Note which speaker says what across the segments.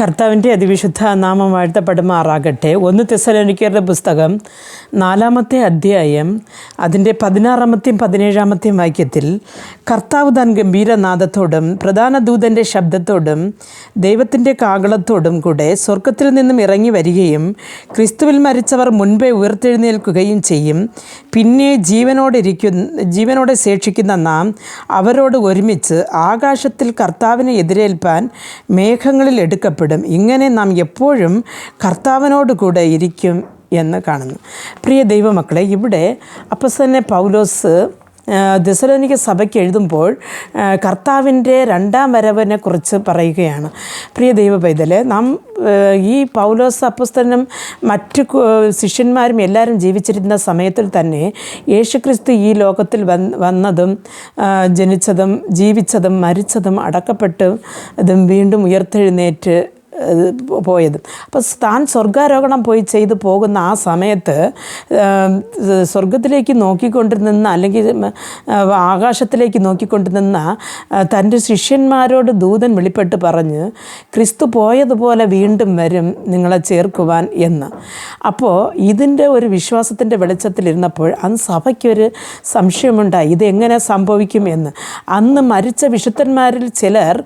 Speaker 1: കർത്താവിന്റെ അതിവിശുദ്ധ നാമം വാഴ്ത്തപ്പെടുമാറാകട്ടെ. ഒന്ന് തെസലോനിക്കരുടെ പുസ്തകം നാലാമത്തെ അധ്യായം അതിന്റെ പതിനാറാമത്തെയും പതിനേഴാമത്തെയും വാക്യത്തിൽ കർത്താവ് താൻ ഗംഭീരനാഥത്തോടും പ്രധാന ദൂതന്റെ ശബ്ദത്തോടും ദൈവത്തിന്റെ കാകളത്തോടും കൂടെ സ്വർഗത്തിൽ നിന്നും ഇറങ്ങി വരികയും ക്രിസ്തുവിൽ മരിച്ചവർ മുൻപേ ഉയർത്തെഴുന്നേൽക്കുകയും ചെയ്യും. പിന്നെ ജീവനോടെ ഇരിക്കുന്ന ജീവനോടെ ശേഷിക്കുന്ന നാം അവരോട് ഒരുമിച്ച് ആകാശത്തിൽ കർത്താവിനെ എതിരേൽപ്പാൻ മേഘങ്ങളിൽ എടുക്കപ്പെടും. ഇങ്ങനെ നാം എപ്പോഴും കർത്താവിനോട് കൂടെ ഇരിക്കും എന്ന് കാണുന്നു. പ്രിയ ദൈവമക്കളെ ഇവിടെ അപ്പസന്നെ പൗലോസ് ദസലോനിക സഭയ്ക്ക് എഴുതുമ്പോൾ കർത്താവിന്റെ രണ്ടാം വരവിനെ കുറിച്ച് പറയുകയാണ്. പ്രിയ ദൈവ പൈതൽ നാം ഈ പൗലോസ് അപ്പസ്തനും മറ്റ് ശിഷ്യന്മാരും എല്ലാവരും ജീവിച്ചിരുന്ന സമയത്തിൽ തന്നെ യേശുക്രിസ്തു ഈ ലോകത്തിൽ വന്ന് വന്നതും ജനിച്ചതും ജീവിച്ചതും മരിച്ചതും അടക്കപ്പെട്ടതും വീണ്ടും ഉയർത്തെഴുന്നേറ്റ് പോയത്. അപ്പോൾ താൻ സ്വർഗാരോഹണം പോയി ചെയ്ത് പോകുന്ന ആ സമയത്ത് സ്വർഗത്തിലേക്ക് നോക്കിക്കൊണ്ട് നിന്ന അല്ലെങ്കിൽ ആകാശത്തിലേക്ക് നോക്കിക്കൊണ്ട് നിന്ന തന്റെ ശിഷ്യന്മാരോട് ദൂതൻ വെളിപ്പെട്ട് പറഞ്ഞ് ക്രിസ്തു പോയതുപോലെ വീണ്ടും വരും നിങ്ങളെ ചേർക്കുവാൻ എന്ന്. അപ്പോൾ ഇതിന്റെ ഒരു വിശ്വാസത്തിന്റെ വെളിച്ചത്തിലിരുന്നപ്പോൾ അന്ന് സഭയ്ക്കൊരു സംശയമുണ്ടായി. ഇതെങ്ങനെ സംഭവിക്കും എന്ന്. അന്ന് മരിച്ച വിശുദ്ധന്മാരിൽ ചിലർ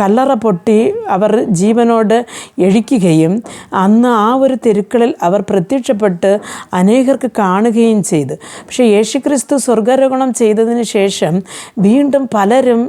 Speaker 1: കല്ലറ പൊട്ടി അവർ ജീവനോട് എഴിക്കുകയും അന്ന് ആ ഒരു തെരുക്കളിൽ അവർ പ്രത്യക്ഷപ്പെട്ട് അനേകർക്ക് കാണുകയും ചെയ്തു. പക്ഷേ യേശുക്രിസ്തു സ്വർഗാരോഹണം ചെയ്തതിന് ശേഷം വീണ്ടും പലരും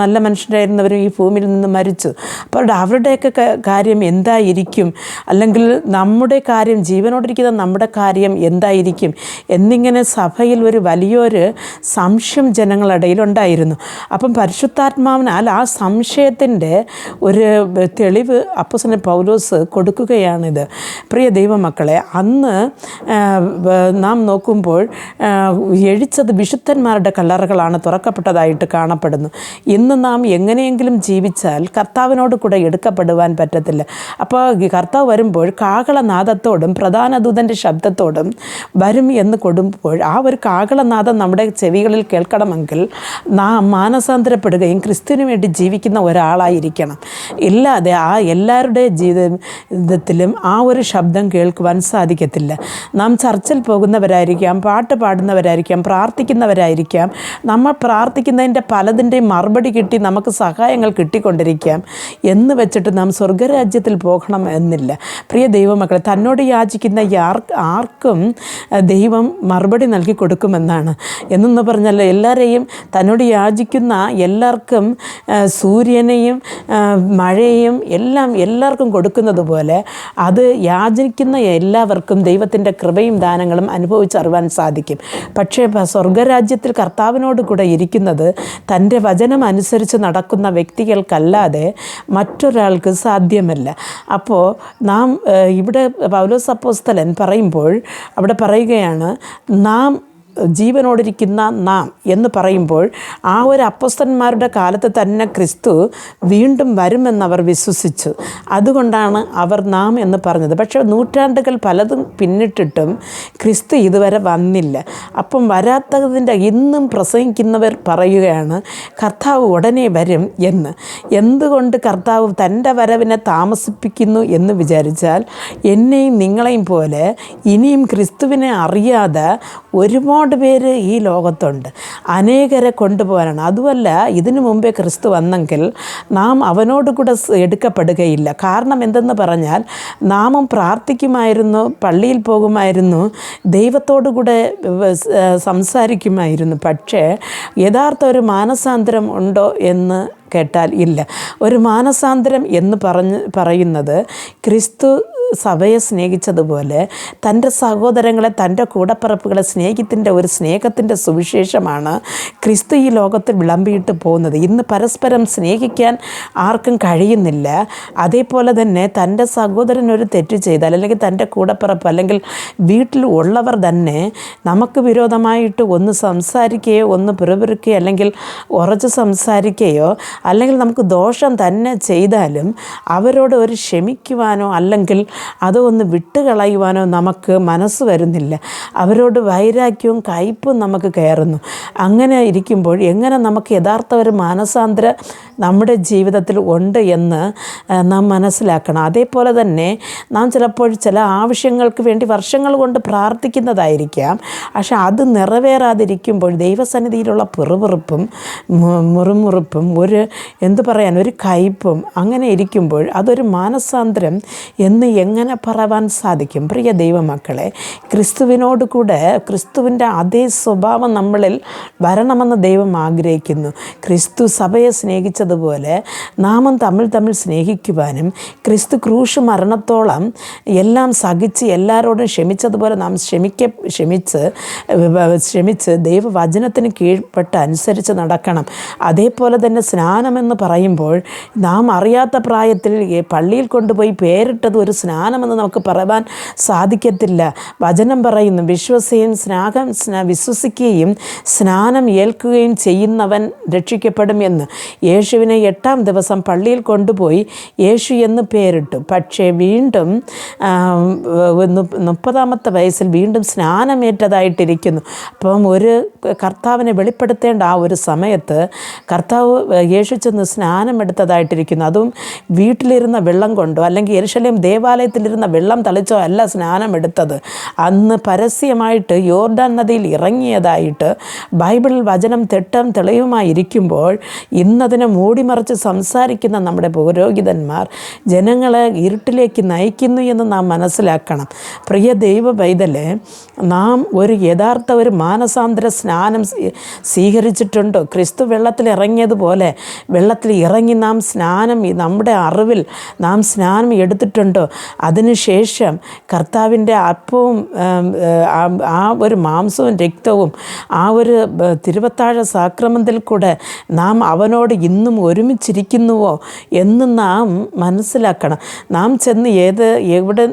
Speaker 1: നല്ല മനുഷ്യരായിരുന്നവരും ഈ ഭൂമിയിൽ നിന്ന് മരിച്ചു. അപ്പോൾ അവരുടെയൊക്കെ കാര്യം എന്തായിരിക്കും? അല്ലെങ്കിൽ നമ്മുടെ കാര്യം ജീവനോടിരിക്കുന്ന നമ്മുടെ കാര്യം എന്തായിരിക്കും? എന്നിങ്ങനെ സഭയിൽ ഒരു വലിയൊരു സംശയം ജനങ്ങളിടയിലുണ്ടായിരുന്നു അപ്പം പരിശുദ്ധാത്മാവിനാൽ ആ സംശയത്തിന്റെ ഒരു തെളിവ് അപ്പസന പൗലോസ് കൊടുക്കുകയാണിത്. പ്രിയ ദൈവമക്കളെ അന്ന് നാം നോക്കുമ്പോൾ എഴിച്ചത് വിശുദ്ധന്മാരുടെ കല്ലറകളാണ് തുറക്കപ്പെട്ടതായിട്ട് കാണപ്പെടുന്നു. ഇന്ന് നാം എങ്ങനെയെങ്കിലും ജീവിച്ചാൽ കർത്താവിനോട് കൂടെ എടുക്കപ്പെടുവാൻ പറ്റത്തില്ല. അപ്പോൾ കർത്താവ് വരുമ്പോൾ കാകളനാദത്തോടും പ്രധാന ദൂതന്റെ ശബ്ദത്തോടും വരും എന്ന് കൊടുമ്പോൾ ആ ഒരു കാകളനാദം നമ്മുടെ ചെവികളിൽ കേൾക്കണമെങ്കിൽ നാം മാനസാന്തരപ്പെടുകയും ക്രിസ്തുവിന് വേണ്ടി ജീവിക്കുന്ന ഒരാളായിരിക്കണം. ഇല്ലാതെ ആ എല്ലാവരുടെ ജീവിതത്തിലും ആ ഒരു ശബ്ദം കേൾക്കുവാൻ സാധിക്കത്തില്ല. നാം ചർച്ചിൽ പോകുന്നവരായിരിക്കാം പാട്ട് പാടുന്നവരായിരിക്കാം പ്രാർത്ഥിക്കുന്നവരായിരിക്കാം. നമ്മൾ പ്രാർത്ഥിക്കുന്നതിന്റെ പലതിന്റെയും മറുപടി കിട്ടി നമുക്ക് സഹായങ്ങൾ കിട്ടിക്കൊണ്ടിരിക്കാം എന്ന് വെച്ചിട്ട് നാം സ്വർഗരാജ്യത്തിൽ പോകണം എന്നില്ല. പ്രിയ ദൈവമക്കളെ തന്നോട് യാചിക്കുന്ന ആർക്കും ദൈവം മറുപടി നൽകി കൊടുക്കുമെന്നാണ്. എന്നൊന്ന് പറഞ്ഞാൽ എല്ലാവരെയും തന്നോട് യാചിക്കുന്ന എല്ലാവർക്കും സൂര്യനെയും മഴയെയും എല്ലാം എല്ലാവർക്കും കൊടുക്കുന്നത് പോലെ അത് യാചിക്കുന്ന എല്ലാവർക്കും ദൈവത്തിന്റെ കൃപയും ദാനങ്ങളും അനുഭവിച്ചറിവാൻ സാധിക്കും. പക്ഷേ സ്വർഗരാജ്യത്തിൽ കർത്താവിനോട് കൂടെ ഇരിക്കുന്നത് തന്റെ വചനം അനുസരിച്ച് നടക്കുന്ന വ്യക്തികൾക്കല്ലാതെ മറ്റൊരാൾക്ക് സാധ്യമല്ല. അപ്പോൾ നാം ഇവിടെ പൗലോസ് അപ്പോസ്തലൻ പറയുമ്പോൾ അവിടെ പറയുകയാണ് നാം ജീവനോടിരിക്കുന്ന നാം എന്ന് പറയുമ്പോൾ ആ ഒരു അപ്പസ്തന്മാരുടെ കാലത്ത് തന്നെ ക്രിസ്തു വീണ്ടും വരുമെന്നവർ വിശ്വസിച്ചു. അതുകൊണ്ടാണ് അവർ നാം എന്ന് പറഞ്ഞത്. പക്ഷേ നൂറ്റാണ്ടുകൾ പലതും പിന്നിട്ടിട്ടും ക്രിസ്തു ഇതുവരെ വന്നില്ല. അപ്പം വരാത്തതിന്റെ ഇന്നും പ്രസംഗിക്കുന്നവർ പറയുകയാണ് കർത്താവ് ഉടനെ വരും എന്ന്. എന്തുകൊണ്ട് കർത്താവ് തന്റെ വരവിനെ താമസിപ്പിക്കുന്നു എന്ന് വിചാരിച്ചാൽ എന്നെയും നിങ്ങളെയും പോലെ ഇനിയും ക്രിസ്തുവിനെ അറിയാതെ ഒരുപാട് പേര് ഈ ലോകത്തുണ്ട്. അനേകരെ കൊണ്ടുപോകാനാണ്. അതുമല്ല ഇതിനു മുമ്പേ ക്രിസ്തു വന്നെങ്കിൽ നാം അവനോട് കൂടെ എടുക്കപ്പെടുകയില്ല. കാരണം എന്തെന്ന് പറഞ്ഞാൽ നാമും പ്രാർത്ഥിക്കുമായിരുന്നു പള്ളിയിൽ പോകുമായിരുന്നു ദൈവത്തോടു കൂടെ സംസാരിക്കുമായിരുന്നു. പക്ഷേ യഥാർത്ഥ ഒരു മാനസാന്തരം ഉണ്ടോ എന്ന് കേട്ടാൽ ഇല്ല. ഒരു മാനസാന്തരം എന്ന് പറഞ്ഞ് പറയുന്നത് ക്രിസ്തു സഭയെ സ്നേഹിച്ചതുപോലെ തന്റെ സഹോദരങ്ങളെ തന്റെ കൂടപ്പിറപ്പുകളെ സ്നേഹത്തിന്റെ ഒരു സ്നേഹത്തിന്റെ സുവിശേഷമാണ് ക്രിസ്തു ഈ ലോകത്തിൽ വിളമ്പിയിട്ട് പോകുന്നത്. ഇന്ന് പരസ്പരം സ്നേഹിക്കാൻ ആർക്കും കഴിയുന്നില്ല. അതേപോലെ തന്നെ തന്റെ സഹോദരൻ ഒരു തെറ്റ് ചെയ്താൽ അല്ലെങ്കിൽ തന്റെ കൂടപ്പിറപ്പ് അല്ലെങ്കിൽ വീട്ടിൽ ഉള്ളവർ തന്നെ നമുക്ക് വിരോധമായിട്ട് ഒന്ന് സംസാരിക്കുകയോ ഒന്ന് പിറുപിറുക്കുകയോ അല്ലെങ്കിൽ ഉറച്ച് സംസാരിക്കുകയോ അല്ലെങ്കിൽ നമുക്ക് ദോഷം തന്നെ ചെയ്താലും അവരോട് ഒരു ക്ഷമിക്കുവാനോ അല്ലെങ്കിൽ അത് ഒന്ന് വിട്ടുകളയുവാനോ നമുക്ക് മനസ്സ് വരുന്നില്ല. അവരോട് വൈരാഗ്യവും കയ്പും നമുക്ക് കയറുന്നു. അങ്ങനെ ഇരിക്കുമ്പോൾ എങ്ങനെ നമുക്ക് യഥാർത്ഥ ഒരു മാനസാന്തര നമ്മുടെ ജീവിതത്തിൽ ഉണ്ട് എന്ന് നാം മനസ്സിലാക്കണം. അതേപോലെ തന്നെ നാം ചിലപ്പോൾ ചില ആവശ്യങ്ങൾക്ക് വേണ്ടി വർഷങ്ങൾ കൊണ്ട് പ്രാർത്ഥിക്കുന്നതായിരിക്കാം. പക്ഷെ അത് നിറവേറാതിരിക്കുമ്പോൾ ദൈവസന്നിധിയിലുള്ള പിറുപിറുപ്പും മുറുമുറുപ്പും ഒരു എന്തു പറയാൻ ഒരു കയ്പും അങ്ങനെ ഇരിക്കുമ്പോൾ അതൊരു മാനസാന്തരം എന്ന് എങ്ങനെ പറവാൻ സാധിക്കും? പ്രിയ ദൈവമക്കളെ ക്രിസ്തുവിനോട് കൂടെ ക്രിസ്തുവിന്റെ അതേ സ്വഭാവം നമ്മളിൽ വരണമെന്ന് ദൈവം ആഗ്രഹിക്കുന്നു. ക്രിസ്തു സഭയെ സ്നേഹിച്ചതുപോലെ നാമം തമ്മിൽ തമ്മിൽ സ്നേഹിക്കുവാനും ക്രിസ്തു ക്രൂശ് മരണത്തോളം എല്ലാം സഹിച്ച് എല്ലാവരോടും ക്ഷമിച്ചതുപോലെ നാം ക്ഷമിക്ക ക്ഷമിച്ച് ക്ഷമിച്ച് ദൈവവചനത്തിന് കീഴ്പ്പെട്ട് അനുസരിച്ച് നടക്കണം. അതേപോലെ തന്നെ സ്നാനമെന്ന് പറയുമ്പോൾ നാം അറിയാത്ത പ്രായത്തിൽ പള്ളിയിൽ കൊണ്ടുപോയി പേരിട്ടത് ഒരു സ്നാനമെന്ന് നമുക്ക് പറയാൻ സാധിക്കത്തില്ല. വചനം പറയുന്നു വിശ്വസിയും സ്നാഹം സ്ന- വിശ്വസിക്കുകയും സ്നാനം ഏൽക്കുകയും ചെയ്യുന്നവൻ രക്ഷിക്കപ്പെടും എന്ന്. യേശുവിനെ എട്ടാം ദിവസം പള്ളിയിൽ കൊണ്ടുപോയി യേശു എന്ന് പേരിട്ടു. പക്ഷേ വീണ്ടും മുപ്പതാമത്തെ വയസ്സിൽ വീണ്ടും സ്നാനമേറ്റതായിട്ടിരിക്കുന്നു. അപ്പം ഒരു കർത്താവിനെ വെളിപ്പെടുത്തേണ്ട ആ ഒരു സമയത്ത് കർത്താവ് യേശു ചെന്ന് സ്നാനമെടുത്തതായിട്ടിരിക്കുന്നു. അതും വീട്ടിലിരുന്ന വെള്ളം കൊണ്ടോ അല്ലെങ്കിൽ യെരുശലേം ദേവാലയത്തിലിരുന്ന വെള്ളം തളിച്ചോ അല്ല സ്നാനമെടുത്തത് അന്ന് പരസ്യമായിട്ട് യോർഡാൻ നദിയിൽ ഇറങ്ങിയതായിട്ട് ബൈബിളിൽ വചനം തെട്ടം തെളിവുമായി ഇരിക്കുമ്പോൾ ഇന്നതിനെ മൂടിമറിച്ച് സംസാരിക്കുന്ന നമ്മുടെ പുരോഹിതന്മാർ ജനങ്ങളെ ഇരുട്ടിലേക്ക് നയിക്കുന്നു എന്ന് നാം മനസ്സിലാക്കണം. പ്രിയ ദൈവ പൈതലെ നാം ഒരു യഥാർത്ഥ ഒരു മാനസാന്തര സ്നാനം സ്വീ- സ്വീകരിച്ചിട്ടുണ്ടോ? ക്രിസ്തു വെള്ളത്തിൽ ഇറങ്ങിയതുപോലെ വെള്ളത്തിൽ ഇറങ്ങി നാം സ്നാനം നമ്മുടെ അറിവിൽ നാം സ്നാനം എടുത്തിട്ടുണ്ടോ? അതിനുശേഷം കർത്താവിന്റെ അപ്പവും ആ- ഒരു മാംസവും രക്തവും ആ ഒരു തിരുവത്താഴ സാക്രമത്തിൽ കൂടെ നാം അവനോട് ഇന്നും ഒരുമിച്ചിരിക്കുന്നുവോ എന്ന് നാം മനസ്സിലാക്കണം. നാം ചെന്ന് ഏത് എവിടെ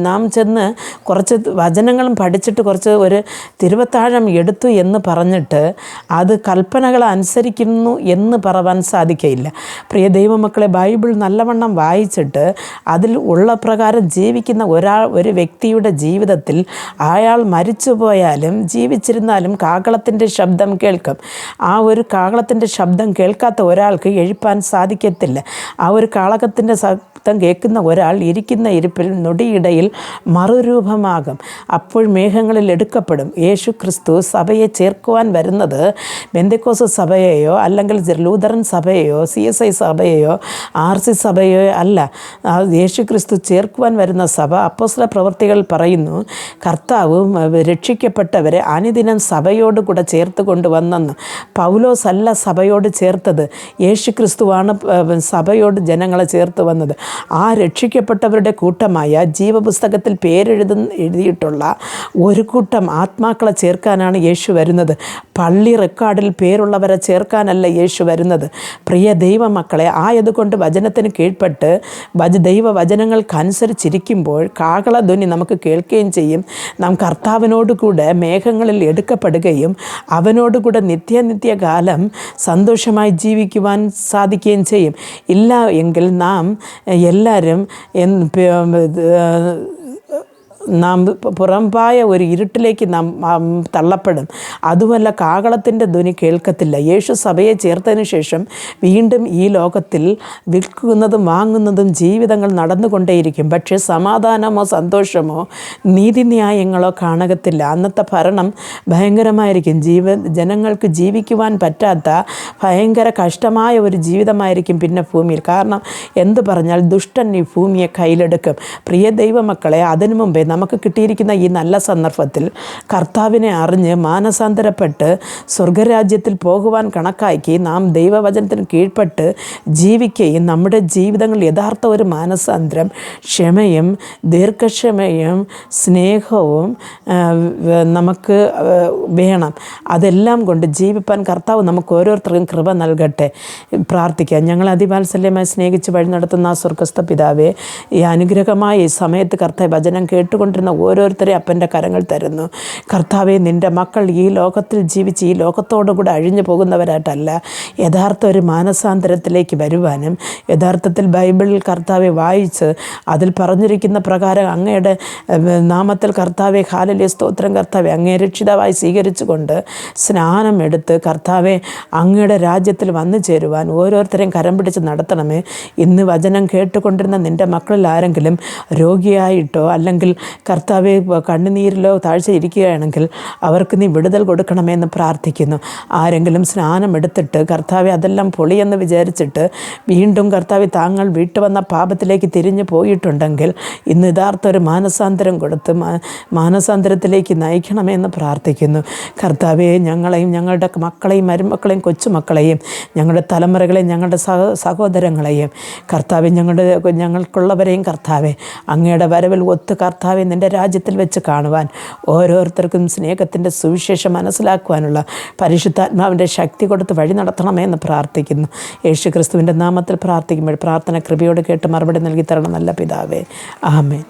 Speaker 1: നാം ചെന്ന് കുറച്ച് വചനങ്ങളും പഠിച്ചിട്ട് കുറച്ച് ഒരു തിരുവത്താഴം എടുത്തു എന്ന് പറഞ്ഞിട്ട് അത് കൽപ്പനകൾ അനുസരിക്കുന്നു എന്ന് പറവാൻ സാധിക്കയില്ല. പ്രിയ ദൈവമക്കളെ ബൈബിൾ നല്ലവണ്ണം വായിച്ചിട്ട് അതിൽ ഉള്ള പ്രകാരം ജീവിക്കുന്ന ഒരാൾ ഒരു വ്യക്തിയുടെ ജീവിതത്തിൽ അയാൾ മരിച്ചു പോയാലും ജീവിച്ചിരുന്നാലും കാകളത്തിന്റെ ശബ്ദം കേൾക്കും. ആ ഒരു കാകളത്തിന്റെ ശബ്ദം കേൾക്കാത്ത ഒരാൾക്ക് എഴുപ്പാൻ സാധിക്കത്തില്ല. ആ ഒരു കാളകത്തിന്റെ ശബ്ദം കേൾക്കുന്ന ഒരാൾ ഇരിക്കുന്ന ഇരിപ്പിൽ നൊടിയിടയിൽ മറുരൂപമാകും. അപ്പോൾ മേഘങ്ങളിൽ എടുക്കപ്പെടും. യേശു ക്രിസ്തു സഭയെ ചേർക്കുവാൻ വരുന്നത് ബെന്തക്കോസ് സഭയെയോ അല്ലെങ്കിൽ ലൂതറൻ സഭയെയോ സി എസ് ഐ സഭയെയോ ആർ സി സഭയോ അല്ല. യേശു ക്രിസ്തു ചേർക്കുവാൻ വരുന്ന സഭ അപ്പോസ്തല പ്രവർത്തികൾ പറയുന്നു കർത്താവ് രക്ഷിക്കപ്പെട്ടവരെ അനുദിനം സഭയോട് കൂടെ ചേർത്ത് കൊണ്ടുവന്നെന്ന്. പൗലോസ് അല്ല സഭയോട് ചേർത്തത്. യേശു ക്രിസ്തുവാണ് സഭയോട് ജനങ്ങളെ ചേർത്ത് വന്നത്. ആ രക്ഷിക്കപ്പെട്ടവരുടെ കൂട്ടമായ ജീവപുസ്തകത്തിൽ പേരെഴുതു എഴുതിയിട്ടുള്ള ഒരു കൂട്ടം ആത്മാക്കളെ ചേർക്കാനാണ് യേശു വരുന്നത്. പള്ളി റെക്കോർഡിൽ പേരുള്ളവരെ ചേർക്കാനല്ല യേശു വരുന്നത്. പ്രിയ ദൈവമക്കളെ ആയതുകൊണ്ട് വചനത്തിന് കീഴ്പ്പെട്ട് വച ദൈവ വചനങ്ങൾക്കനുസരിച്ചിരിക്കുമ്പോൾ കാകളധ്വനി നമുക്ക് കേൾക്കുകയും ചെയ്യും. നാം കർത്താവിനോട് കൂടെ മേഘങ്ങളിൽ എടുക്കപ്പെടുകയും അവനോടുകൂടെ നിത്യനിത്യകാലം സന്തോഷമായി ജീവിക്കുവാൻ സാധിക്കുകയും ചെയ്യും. ഇല്ല എങ്കിൽ നാം എല്ലാവരും നാം പുറമ്പായ ഒരു ഇരുട്ടിലേക്ക് നാം തള്ളപ്പെടും. അതുമല്ല കാകളത്തിന്റെ ധ്വനി കേൾക്കത്തില്ല. യേശു സഭയെ ചേർത്തതിന് ശേഷം വീണ്ടും ഈ ലോകത്തിൽ വിൽക്കുന്നതും വാങ്ങുന്നതും ജീവിതങ്ങൾ നടന്നുകൊണ്ടേയിരിക്കും. പക്ഷേ സമാധാനമോ സന്തോഷമോ നീതിന്യായങ്ങളോ കാണകത്തില്ല. അന്നത്തെ ഭരണം ഭയങ്കരമായിരിക്കും. ജീവ ജനങ്ങൾക്ക് ജീവിക്കുവാൻ പറ്റാത്ത ഭയങ്കര കഷ്ടമായ ഒരു ജീവിതമായിരിക്കും പിന്നെ ഭൂമിയിൽ. കാരണം എന്ത് പറഞ്ഞാൽ ദുഷ്ടൻ ഈ ഭൂമിയെ കയ്യിലെടുക്കും. പ്രിയ ദൈവമക്കളെ അതിനു മുമ്പേ നമുക്ക് കിട്ടിയിരിക്കുന്ന ഈ നല്ല സന്ദർഭത്തിൽ കർത്താവിനെ അറിഞ്ഞ് മാനസാന്തരപ്പെട്ട് സ്വർഗരാജ്യത്തിൽ പോകുവാൻ കണക്കാക്കി നാം ദൈവവചനത്തിന് കീഴ്പ്പെട്ട് ജീവിക്കുകയും നമ്മുടെ ജീവിതങ്ങൾ യഥാർത്ഥ ഒരു മാനസാന്തരം ക്ഷമയും ദീർഘക്ഷമയും സ്നേഹവും നമുക്ക് വേണം. അതെല്ലാം കൊണ്ട് ജീവിപ്പാൻ കർത്താവ് നമുക്ക് ഓരോരുത്തർക്കും കൃപ നൽകട്ടെ. പ്രാർത്ഥിക്കാം. ഞങ്ങൾ അതിവാത്സല്യമായി സ്നേഹിച്ച് വഴി നടത്തുന്ന ആ സ്വർഗസ്ഥ പിതാവെ ഈ അനുഗ്രഹമായ ഈ സമയത്ത് കർത്താവ് വചനം കേട്ടുകൊണ്ട് കേട്ടുകൊണ്ടിരുന്ന ഓരോരുത്തരെ അപ്പന്റെ കരങ്ങൾ തരുന്നു. കർത്താവെ നിന്റെ മക്കൾ ഈ ലോകത്തിൽ ജീവിച്ച് ഈ ലോകത്തോടു കൂടെ അഴിഞ്ഞു പോകുന്നവരായിട്ടല്ല. യഥാർത്ഥ ഒരു മാനസാന്തരത്തിലേക്ക് വരുവാനും യഥാർത്ഥത്തിൽ ബൈബിളിൽ കർത്താവെ വായിച്ച് അതിൽ പറഞ്ഞിരിക്കുന്ന പ്രകാരം അങ്ങയുടെ നാമത്തിൽ കർത്താവെ ഹാലലിയ സ്തോത്രം കർത്താവെ അങ്ങേ രക്ഷിതാവായി സ്വീകരിച്ചുകൊണ്ട് സ്നാനം എടുത്ത് കർത്താവെ അങ്ങയുടെ രാജ്യത്തിൽ വന്നു ചേരുവാൻ ഓരോരുത്തരെയും കരം പിടിച്ച് നടത്തണമേ. ഇന്ന് വചനം കേട്ടുകൊണ്ടിരുന്ന നിന്റെ മക്കളിൽ ആരെങ്കിലും രോഗിയായിട്ടോ അല്ലെങ്കിൽ കർത്താവെ കണ്ണുനീരിലോ താഴ്ച ഇരിക്കുകയാണെങ്കിൽ അവർക്ക് നീ വിടുതൽ കൊടുക്കണമെന്ന് പ്രാർത്ഥിക്കുന്നു. ആരെങ്കിലും സ്നാനം എടുത്തിട്ട് കർത്താവെ അതെല്ലാം പൊളിയെന്ന് വിചാരിച്ചിട്ട് വീണ്ടും കർത്താവെ താങ്കൾ വീട്ടുവന്ന പാപത്തിലേക്ക് തിരിഞ്ഞു പോയിട്ടുണ്ടെങ്കിൽ ഇന്ന് യഥാർത്ഥ ഒരു മാനസാന്തരം കൊടുത്ത് മാനസാന്തരത്തിലേക്ക് നയിക്കണമെന്ന് പ്രാർത്ഥിക്കുന്നു. കർത്താവെ ഞങ്ങളെയും ഞങ്ങളുടെ മക്കളെയും മരുമക്കളെയും കൊച്ചുമക്കളെയും ഞങ്ങളുടെ തലമുറകളെയും ഞങ്ങളുടെ സഹ സഹോദരങ്ങളെയും കർത്താവെ ഞങ്ങളുടെ ഞങ്ങൾക്കുള്ളവരെയും കർത്താവെ അങ്ങയുടെ വരവിൽ ഒത്ത് കർത്താവെ നിന്റെ രാജ്യത്തിൽ വെച്ച് കാണുവാൻ. ഓരോരുത്തർക്കും സ്നേഹത്തിന്റെ സുവിശേഷം മനസ്സിലാക്കുവാനുള്ള പരിശുദ്ധാത്മാവിന്റെ ശക്തി കൊടുത്ത് വഴി നടത്തണമേ എന്ന് പ്രാർത്ഥിക്കുന്നു. യേശു ക്രിസ്തുവിന്റെ നാമത്തിൽ പ്രാർത്ഥിക്കുമ്പോൾ പ്രാർത്ഥന കൃപയോട് കേട്ട് മറുപടി നൽകി തരണം നല്ല പിതാവേ. ആമേൻ.